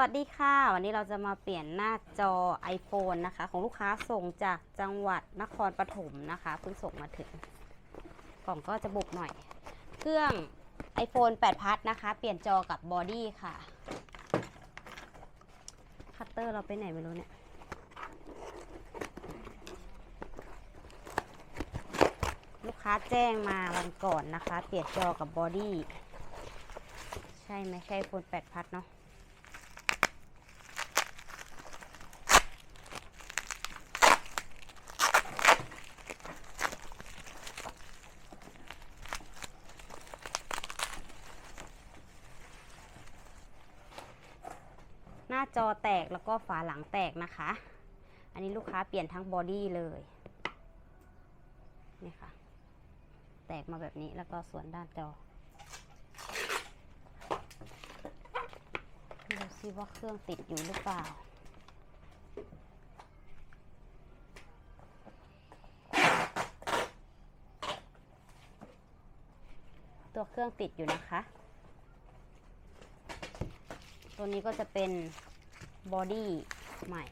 วัสดีค่ะ วันนี้เราจะมาเปลี่ยนหน้าจอ iPhone นะคะ ของลูกค้าส่งจากจังหวัดนครปฐมนะคะเพิ่งส่งมาถึง กล่องก็จะบุกหน่อย เครื่อง iPhone 8 พัทนะคะ เปลี่ยนจอกับบอดี้ค่ะคัตเตอร์เราไปไหนไม่รู้เนี่ยลูกค้าแจ้งมาวันก่อนนะคะ เปลี่ยนจอกับบอดี้ใช่ไหมใช่ iPhone 8 พัทเนาะ จอแตกแล้วก็ฝาหลังแตกนะคะ อันนี้ลูกค้าเปลี่ยนทั้งบอดี้เลยนี่ค่ะ แตกมาแบบนี้แล้วก็ส่วนด้านจอดูซิว่าเครื่องติดอยู่หรือเปล่าตัวเครื่องติดอยู่นะคะ ตัวนี้ก็จะเป็น บอดี้ใหม่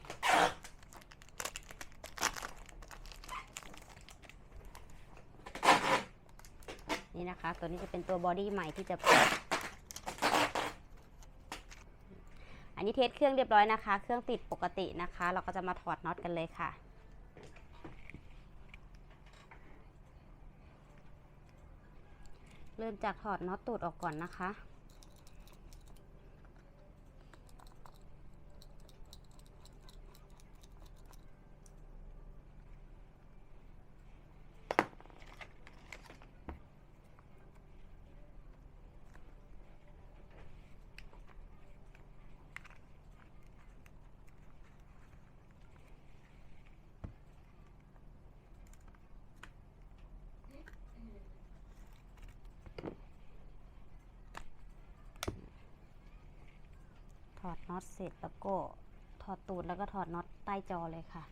นี่นะคะ ตัวนี้จะเป็นตัวบอดี้ใหม่ที่จะอันนี้เทสเครื่องเรียบร้อยนะคะ เครื่องติดปกตินะคะ เราก็จะมาถอดน็อตกันเลยค่ะเริ่มจากถอดน็อตตูดออกก่อนนะคะ อดน็อตเสร็จแล้วก็ถอดตูดแล้วก็ถอดน็อตใต้จอเลยค่ะ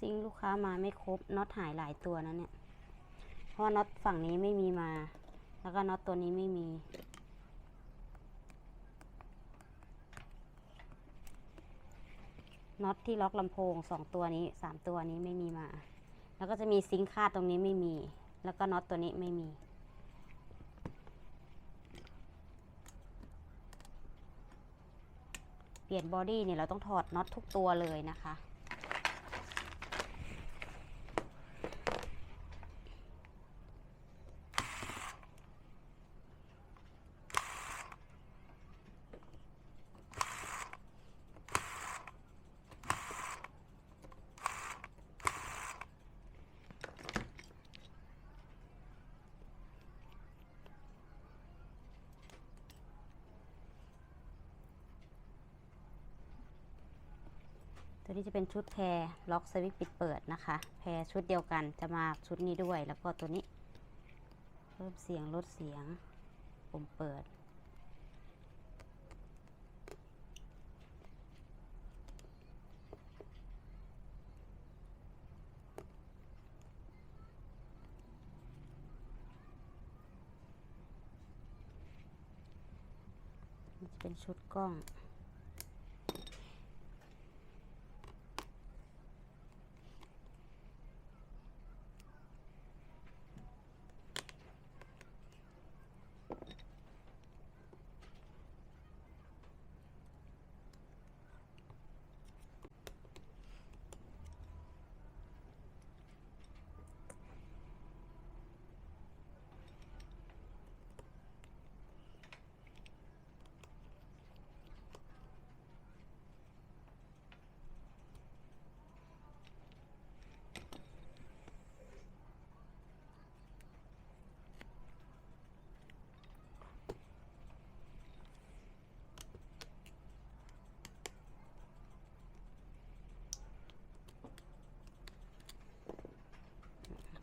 ซิงลูกค้ามาไม่ครบน็อตหายหลายตัวนะเนี่ย เพราะว่าน็อตฝั่งนี้ไม่มีมา แล้วก็น็อตตัวนี้ไม่มี น็อตที่ล็อกลำโพงสองตัวนี้สามตัวนี้ไม่มีมา แล้วก็จะมีซิงค์คาดตรงนี้ไม่มี แล้วก็น็อตตัวนี้ไม่มีเปลี่ยนบอดี้เนี่ยเราต้องถอดน็อตทุกตัวเลยนะคะ ตัวนี้จะเป็นชุดแพรล็อกสวิตช์ปิดเปิดนะคะ แพรชุดเดียวกันจะมาชุดนี้ด้วย แล้วก็ตัวนี้ เพิ่มเสียงลดเสียงปุ่มเปิด จะเป็นชุดกล้อง น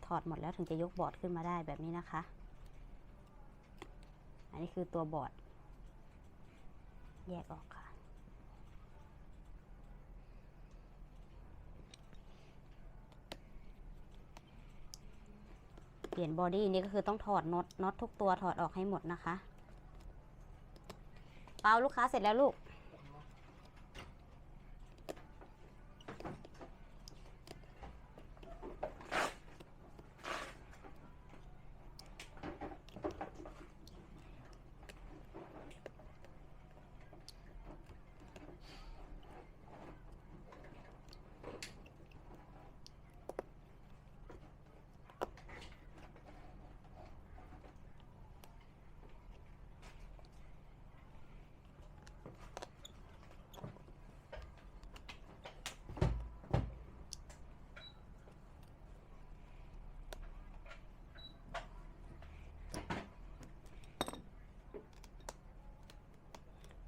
ถอดหมดแล้วถึงจะยกบอร์ดขึ้นมาได้แบบนี้นะคะ อันนี้คือตัวบอร์ด แยกออกค่ะ เปลี่ยนบอดี้นี่ก็คือต้องถอดน็อตน็อตทุกตัวถอดออกให้หมดนะคะ เปาลูกค้าเสร็จแล้วลูก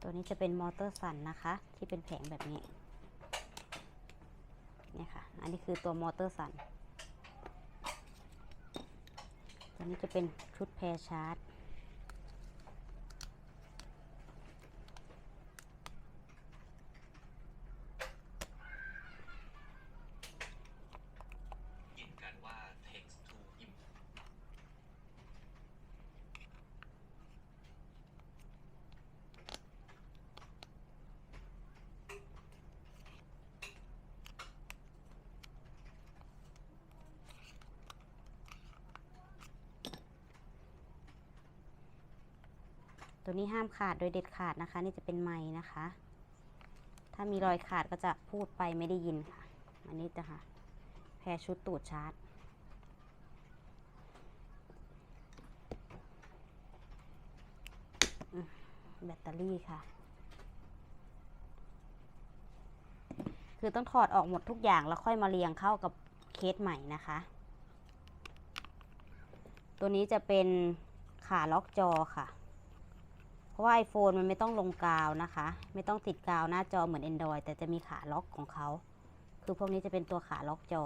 ตัวนี้จะเป็นมอเตอร์สันนะคะ ที่เป็นแผงแบบนี้เนี่ยค่ะ อันนี้คือตัวมอเตอร์สันตัวนี้จะเป็นชุดแพรชาร์จ กินกันว่า text to import ตัวนี้ห้ามขาดโดยเด็ดขาดนะคะ นี่จะเป็นไม้นะคะ ถ้ามีรอยขาดก็จะพูดไปไม่ได้ยินค่ะ อันนี้จะค่ะแพรชุดตูดชาร์จแบตเตอรี่ค่ะ คือต้องถอดออกหมดทุกอย่างแล้วค่อยมาเรียงเข้ากับเคสใหม่นะคะ ตัวนี้จะเป็นขาล็อกจอค่ะ ราะว่า iPhone มันไม่ต้องลงกาวนะคะ ไม่ต้องติดกาวหน้าจอเหมือน Android แต่จะมีขาล็อกของเขา คือพวกนี้จะเป็นตัวขาล็อกจอ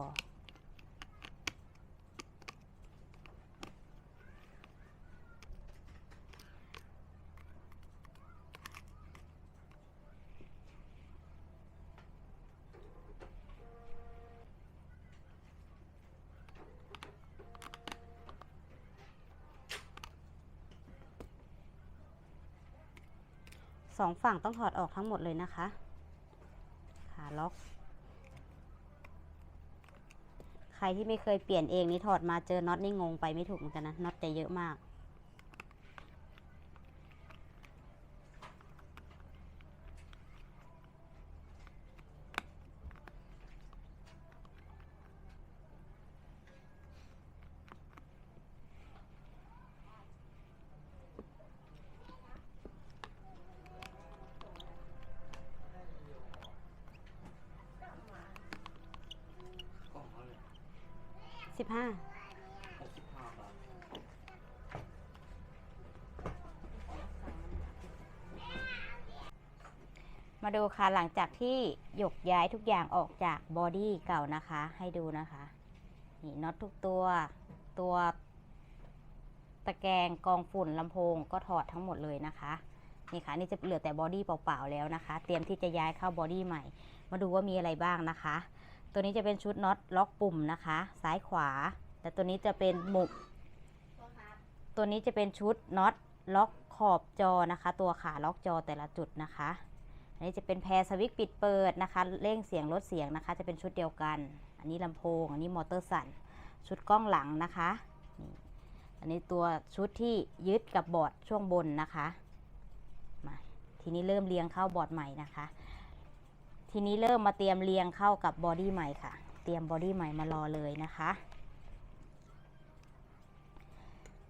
องฝั่งต้องถอดออกทั้งหมดเลยนะคะ ขาล็อก ใครที่ไม่เคยเปลี่ยนเองนี่ถอดมาเจอน็อตนี่งงไปไม่ถูกเหมือนกันนะน็อตจะเยอะมาก กล่องเท่าไหร่ สิบห้า หกสิบห้าบาท มาดู ค่ะ หลังจากที่ยกย้ายทุกอย่างออกจากบอดี้เก่านะคะ ให้ดูนะคะ นี่น็อตทุกตัว ตัวตะแกรงกองฝุ่นลำโพงก็ถอดทั้งหมดเลยนะคะ นี่ค่ะ นี่จะเหลือแต่บอดี้เปล่าๆแล้วนะคะ เตรียมที่จะย้ายเข้าบอดี้ใหม่ มาดูว่ามีอะไรบ้างนะคะ ตัวนี้จะเป็นชุดน็อตล็อกปุ่มนะคะ ซ้ายขวา แต่ตัวนี้จะเป็นหมุก ตัวนี้จะเป็นชุดน็อตล็อกขอบจอนะคะ ตัวขาล็อกจอแต่ละจุดนะคะ อันนี้จะเป็นแพรสวิตช์ปิดเปิดนะคะ เร่งเสียงลดเสียงนะคะ จะเป็นชุดเดียวกัน อันนี้ลำโพง อันนี้มอเตอร์สั่น ชุดกล้องหลังนะคะ อันนี้ตัวชุดที่ยึดกับบอร์ดช่วงบนนะคะ มาทีนี้เริ่มเรียงเข้าบอร์ดใหม่นะคะ ทีนี้เริ่มมาเตรียมเรียงเข้ากับบอดี้ใหม่ค่ะ เตรียมบอดี้ใหม่มารอเลยนะคะ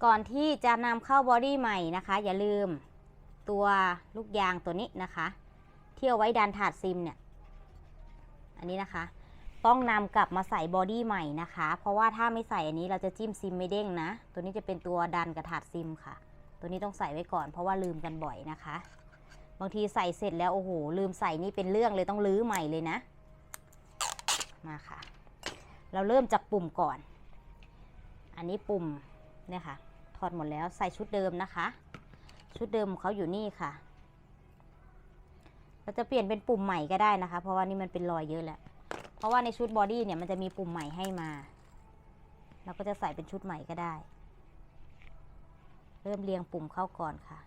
ก่อนที่จะนำเข้าบอดี้ใหม่นะคะ อย่าลืมตัวลูกยางตัวนี้นะคะ ที่เอาไว้ดันถาดซิมเนี่ย อันนี้นะคะ ต้องนำกลับมาใส่บอดี้ใหม่นะคะ เพราะว่าถ้าไม่ใส่อันนี้เราจะจิ้มซิมไม่เด้งนะ ตัวนี้จะเป็นตัวดันกับถาดซิมค่ะ ตัวนี้ต้องใส่ไว้ก่อน เพราะว่าลืมกันบ่อยนะคะ บางทีใส่เสร็จแล้วโอ้โหลืมใส่นี่เป็นเรื่องเลยต้องลื้อใหม่เลยนะ มาค่ะ เราเริ่มจากปุ่มก่อน อันนี้ปุ่มเนี่ยค่ะถอดหมดแล้วใส่ชุดเดิมนะคะ ชุดเดิมของเขาอยู่นี่ค่ะ เราจะเปลี่ยนเป็นปุ่มใหม่ก็ได้นะคะ เพราะว่านี่มันเป็นรอยเยอะแหละ เพราะว่าในชุดบอดี้เนี่ยมันจะมีปุ่มใหม่ให้มา เราก็จะใส่เป็นชุดใหม่ก็ได้ เริ่มเรียงปุ่มเข้าก่อนค่ะ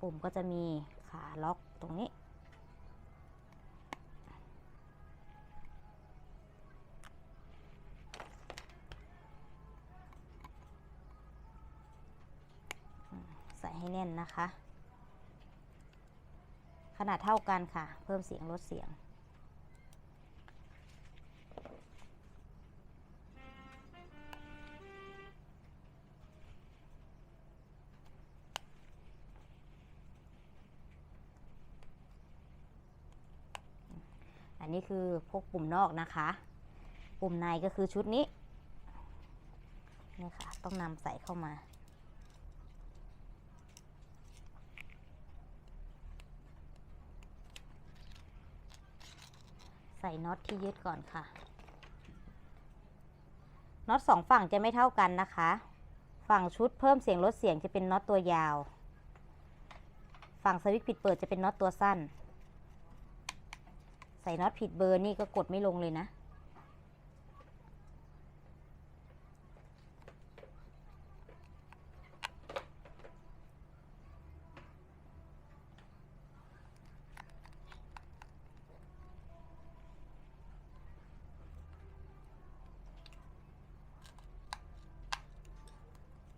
ปุ่มก็จะมีขาล็อกตรงนี้ ใส่ให้แน่นนะคะ ขนาดเท่ากันค่ะ เพิ่มเสียงลดเสียง อันนี้คือพวกปุ่มนอกนะคะ ปุ่มในก็คือชุดนี้นี่ค่ะ ต้องนำใส่เข้ามา ส่น็อตที่ยึดก่อนค่ะ น็อตสองฝั่งจะไม่เท่ากันนะคะ ฝั่งชุดเพิ่มเสียงลดเสียงจะเป็นน็อตตัวยาว ฝั่งสวิตช์ปิดเปิดจะเป็นน็อตตัวสั้น ใส่น็อตผิดเบอร์นี่ก็กดไม่ลงเลยนะ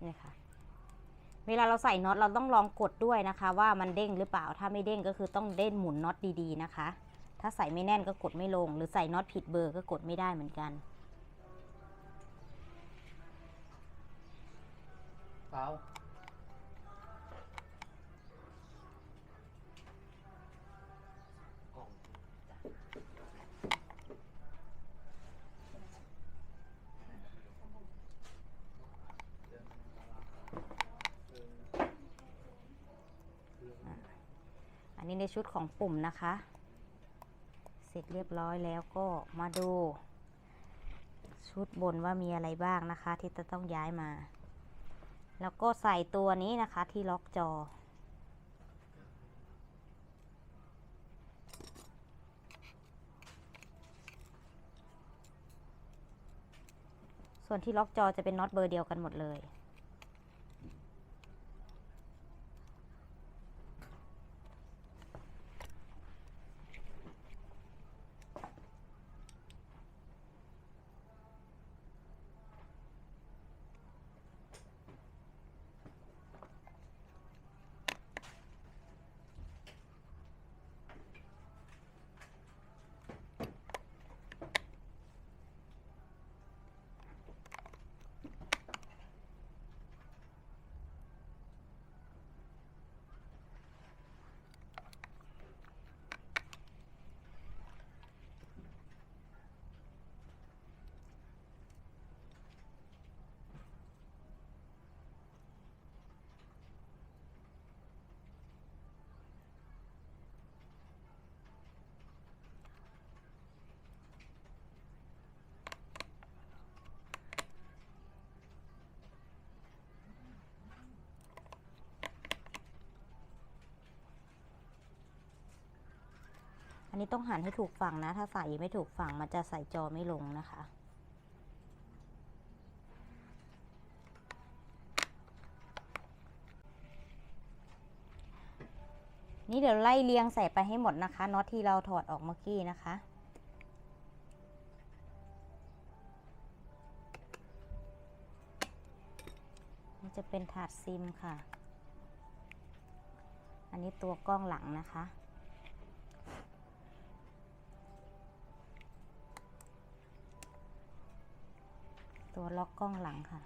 นี่ค่ะ เวลาเราใส่น็อตเราต้องลองกดด้วยนะคะ ว่ามันเด้งหรือเปล่า ถ้าไม่เด้งก็คือต้องเด้นหมุนน็อตดีๆนะคะ ถ้าใส่ไม่แน่นก็กดไม่ลง หรือใส่น็อตผิดเบอร์ก็กดไม่ได้เหมือนกันเปล่า กล่องจ้ะ อันนี้ในชุดของปุ่มนะคะ เสร็จเรียบร้อยแล้วก็มาดู ชุดบนว่ามีอะไรบ้างนะคะ ที่จะต้องย้ายมา แล้วก็ใส่ตัวนี้นะคะที่ล็อกจอส่วนที่ล็อกจอจะเป็นน็อตเบอร์เดียวกันหมดเลย อันนี้ต้องหันให้ถูกฝั่งนะ ถ้าใส่ไม่ถูกฝั่งมันจะใส่จอไม่ลงนะคะ นี่เดี๋ยวไล่เรียงใส่ไปให้หมดนะคะน็อตที่เราถอดออกเมื่อกี้นะคะนี่จะเป็นถาดซิมค่ะ อันนี้ตัวกล้องหลังนะคะ ตัวล็อกกล้องหลังค่ะ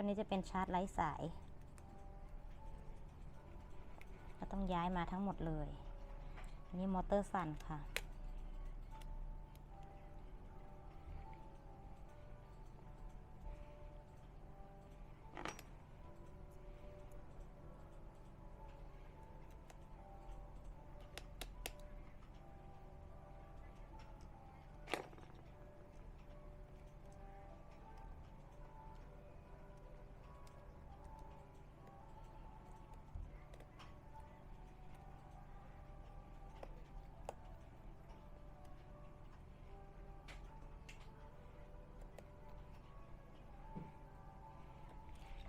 ตัวนี้จะเป็นชาร์จไร้สาย ก็ต้องย้ายมาทั้งหมดเลย นี่มอเตอร์สั่นค่ะ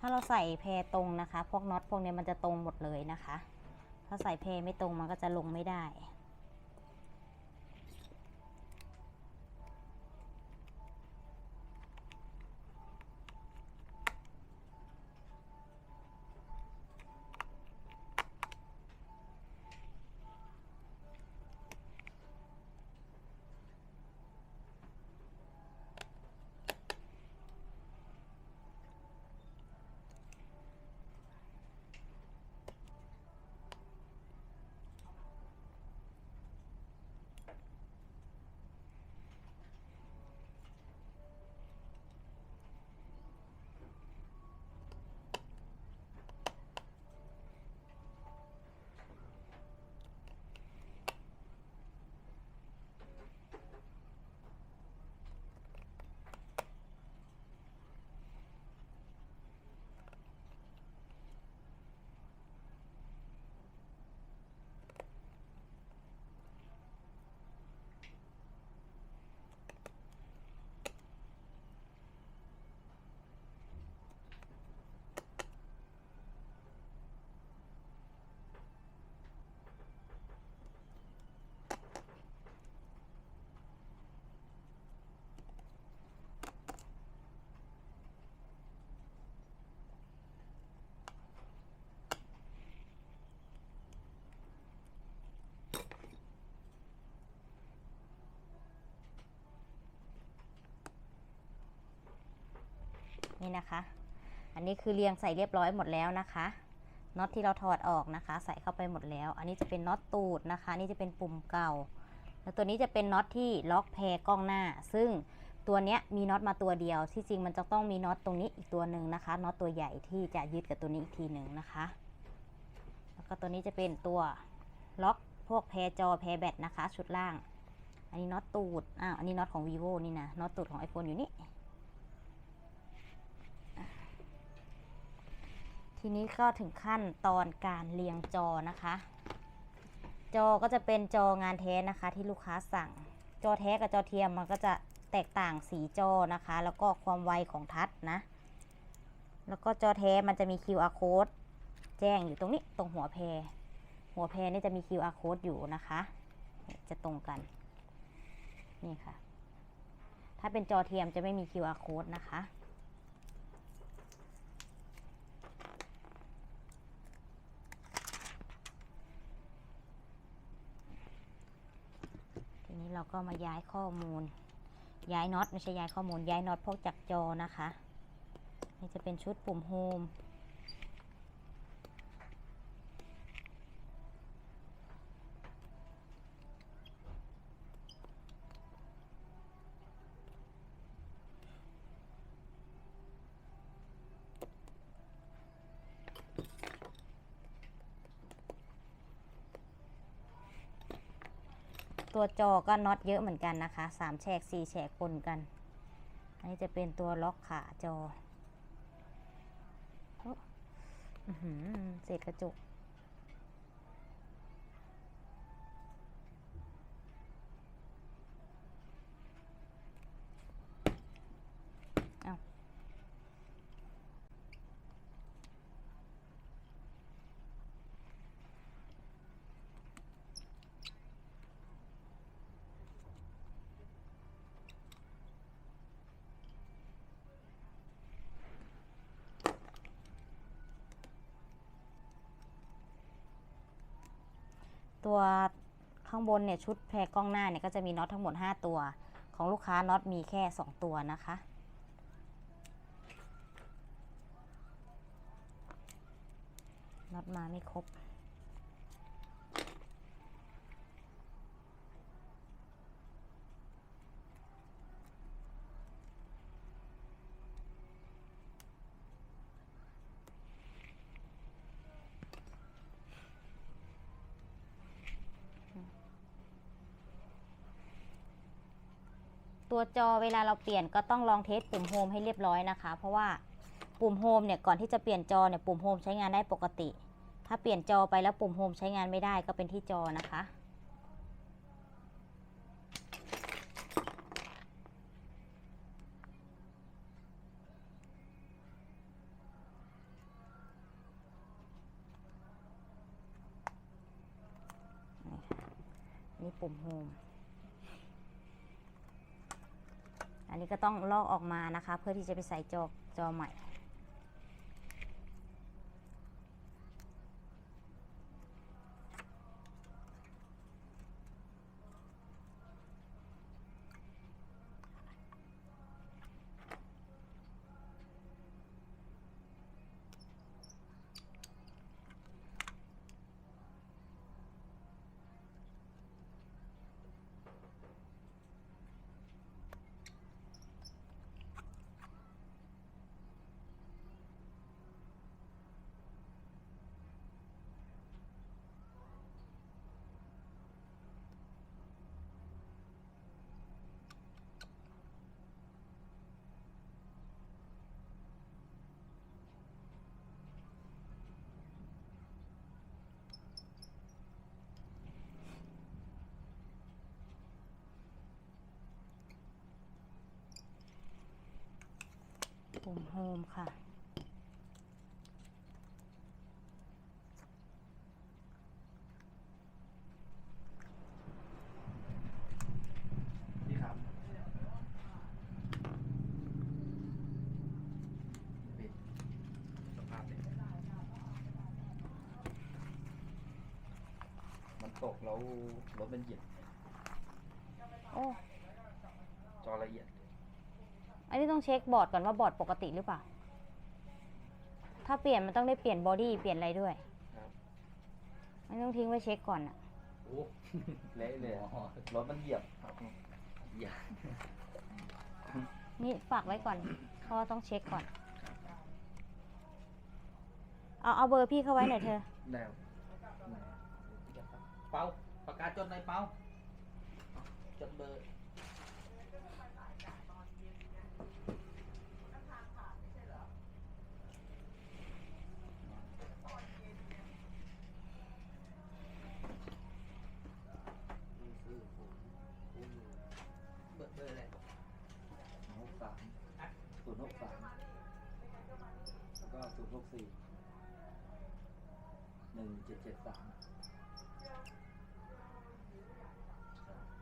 ถ้าเราใส่แพรตรงนะคะ พวกน็อตพวกนี้มันจะตรงหมดเลยนะคะ ถ้าใส่แพรไม่ตรงมันก็จะลงไม่ได้ นี่นะคะ อันนี้คือเรียงใส่เรียบร้อยหมดแล้วนะคะน็อตที่เราถอดออกนะคะ ใส่เข้าไปหมดแล้ว อันนี้จะเป็นน็อตตูดนะคะ นี่จะเป็นปุ่มเก่า แล้วตัวนี้จะเป็นน็อตที่ล็อกแพรกล้องหน้า ซึ่งตัวเนี้ยมีน็อตมาตัวเดียว ที่จริงมันจะต้องมีน็อตตรงนี้อีกตัวหนึ่งนะคะน็อตตัวใหญ่ที่จะยึดกับตัวนี้อีกทีหนึ่งนะคะ แล้วก็ตัวนี้จะเป็นตัวล็อกพวกแพรจอแพรแบตนะคะ ชุดล่าง อันนี้น็อตตูดอ้าวอันนี้น็อตของ vivo นี่นะน็อตตูดของ iPhone อยู่นี่ ทีนี้ก็ถึงขั้นตอนการเรียงจอนะคะ จอก็จะเป็นจองานแท้นะคะที่ลูกค้าสั่ง จอแท้กับจอเทียมมันก็จะแตกต่างสีจอนะคะ แล้วก็ความไวของทัชนะ แล้วก็จอแท้มันจะมี QR code แจ้งอยู่ตรงนี้ตรงหัวแพรหัวแพรนี่จะมี QR code อยู่นะคะ จะตรงกัน นี่ค่ะ ถ้าเป็นจอเทียมจะไม่มี QR code นะคะ ทีนี้ เราก็มาย้ายข้อมูล ย้ายน็อตไม่ใช่ย้ายข้อมูลย้ายน็อตพวกจากจอนะคะ นี่จะเป็นชุดปุ่มโฮม ตัวจอก็น็อตเยอะเหมือนกันนะคะสามแฉกสี่แฉกปนกัน อันนี้จะเป็นตัวล็อกขาจออ้อื้อหือเศษกระจก ตัวข้างบนเนี่ยชุดแพรกล้องหน้าเนี่ยก็จะมีน็อตทั้งหมด 5 ตัว ของลูกค้าน็อตมีแค่ 2 ตัวนะคะ น็อตมาไม่ครบ ตัวจอเวลาเราเปลี่ยนก็ต้องลองเทสปุ่มโฮมให้เรียบร้อยนะคะ เพราะว่าปุ่มโฮมเนี่ยก่อนที่จะเปลี่ยนจอเนี่ยปุ่มโฮมใช้งานได้ปกติ ถ้าเปลี่ยนจอไปแล้วปุ่มโฮมใช้งานไม่ได้ก็เป็นที่จอนะคะ นี่ค่ะนี่ปุ่มโฮม อันนี้ก็ต้องลอกออกมานะคะ เพื่อที่จะไปใส่จอจอใหม่ ปุ่มโฮมค่ะพี่ครับปิดสภาพเนี่ยมันตกแล้วรถมันเหยียบโอ้ จอละเอียดอั นนี้ต้องเช็คบอร์ดก่อนว่าบอร์ดปกติหรือเปล่า ถ้าเปลี่ยนมันต้องได้เปลี่ยนบอดี้เปลี่ยนอะไรด้วยครับ มันต้องทิ้งไว้เช็คก่อนอะโอ้เละเลยอะรถมันเหยียบครับเหยียบนี่ฝากไว้ก่อน เพราะว่าต้องเช็คก่อน เอาเอาเบอร์พี่เข้าไว้หน่อยเธอแนวเปาปากกาจดในอยเปาจดเบอร์ เบอร์เบอร์อะไรหกสามศูนย์หกสามแล้วก็ศูนย์หกสี่หนึ่งเจ็ดเจ็ดสาม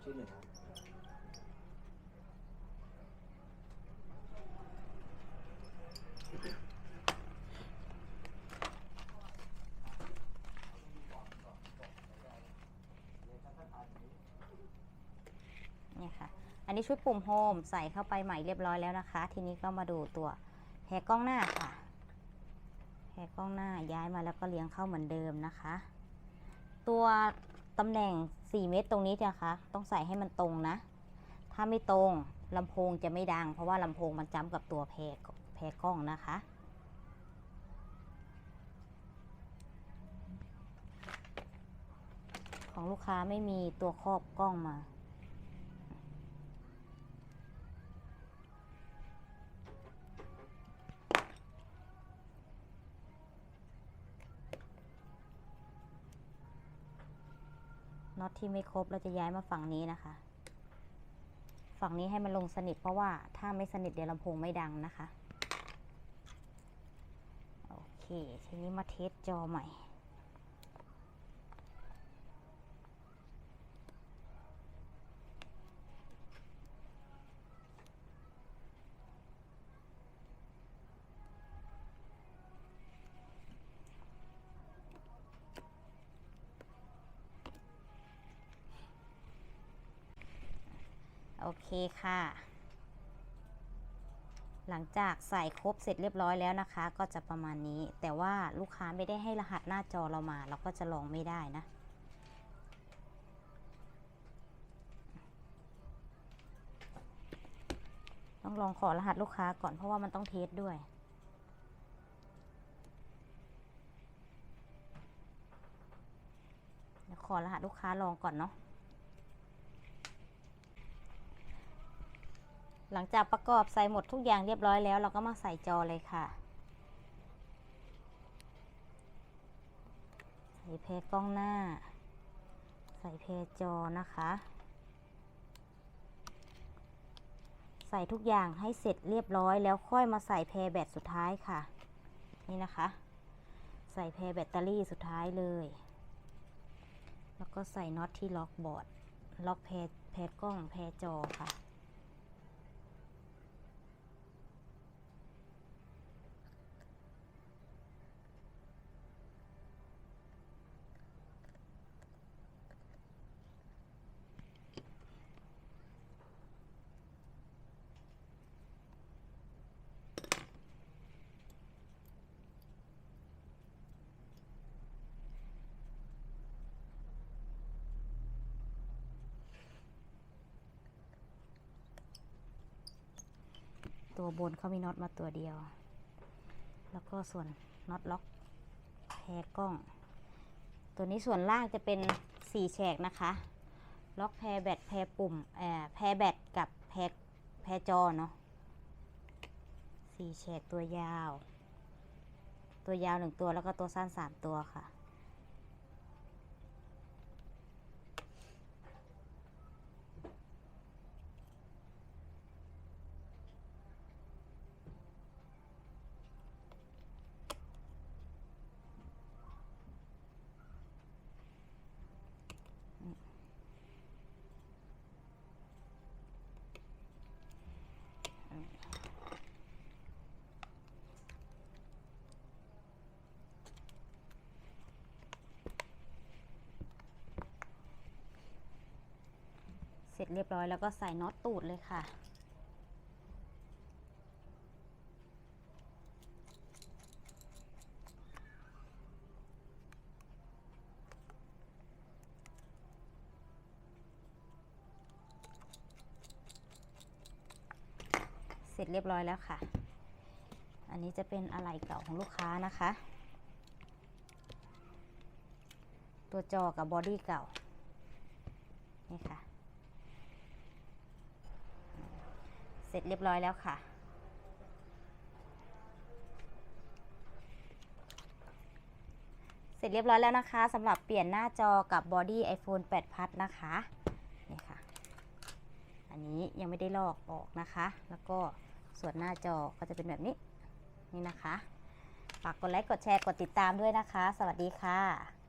ชื่อหนึ่งครับนี่ค่ะ อันนี้ชุดปุ่มโฮมใส่เข้าไปใหม่เรียบร้อยแล้วนะคะ ทีนี้ก็มาดูตัวแผงกล้องหน้าค่ะ กล้องหน้าย้ายมาแล้วก็เลี้ยงเข้าเหมือนเดิมนะคะ ตัวตำแหน่ง 4 เมตรตรงนี้นะคะต้องใส่ให้มันตรงนะ ถ้าไม่ตรงลำโพงจะไม่ดัง เพราะว่าลำโพงมันจ้ำกับตัวแพรแพรกล้องนะคะ ของลูกค้าไม่มีตัวครอบกล้องมา น็อตที่ไม่ครบเราจะย้ายมาฝั่งนี้นะคะ ฝั่งนี้ให้มันลงสนิทเพราะว่าถ้าไม่สนิทเดี๋ยวลำโพงไม่ดังนะคะ โอเค ทีนี้มาเทสจอใหม่ เคค่ะ หลังจากใส่ครบเสร็จเรียบร้อยแล้วนะคะ ก็จะประมาณนี้ แต่ว่าลูกค้าไม่ได้ให้รหัสหน้าจอเรามา เราก็จะลองไม่ได้นะต้องลองขอรหัสลูกค้าก่อนเพราะว่ามันต้องเทสด้วย ขอรหัสลูกค้าลองก่อนเนาะ หลังจากประกอบใส่หมดทุกอย่างเรียบร้อยแล้ว เราก็มาใส่จอเลยค่ะ ใส่เพรกล้องหน้า ใส่เพรจอนะคะ ใส่ทุกอย่างให้เสร็จเรียบร้อยแล้วค่อยมาใส่แพรแบตสุดท้ายค่ะ นี่นะคะ ใส่แพรแบตเตอรี่สุดท้ายเลย แล้วก็ใส่น็อตที่ล็อกบอร์ด ล็อกแพรแพรกล้องแพรจอค่ะ ตัวบนเขามีน็อตมาตัวเดียว แล้วก็ส่วนน็อตล็อกแพรกล้อง ตัวนี้ส่วนล่างจะเป็นสี่แฉกนะคะ ล็อกแพรแบตแพรปุ่มเอ่อแพรแบตกับแพรแพรจอเนาะสี่แฉกตัวยาว ตัวยาวหนึ่งตัวแล้วก็ตัวสั้นสามตัวค่ะ เสร็จเรียบร้อยแล้วก็ใส่น็อตตูดเลยค่ะเสร็จเรียบร้อยแล้วค่ะ อันนี้จะเป็นอะไหล่เก่าของลูกค้านะคะ ตัวจอกับบอดี้เก่า นี่ค่ะ เสร็จเรียบร้อยแล้วค่ะ เสร็จเรียบร้อยแล้วนะคะสำหรับเปลี่ยนหน้าจอกับบอดี้ iPhone 8 Plus นะคะนี่ค่ะ อันนี้ยังไม่ได้ลอกออกนะคะ แล้วก็ส่วนหน้าจอก็จะเป็นแบบนี้นี่นะคะฝากกดไลค์กดแชร์กดติดตามด้วยนะคะ สวัสดีค่ะ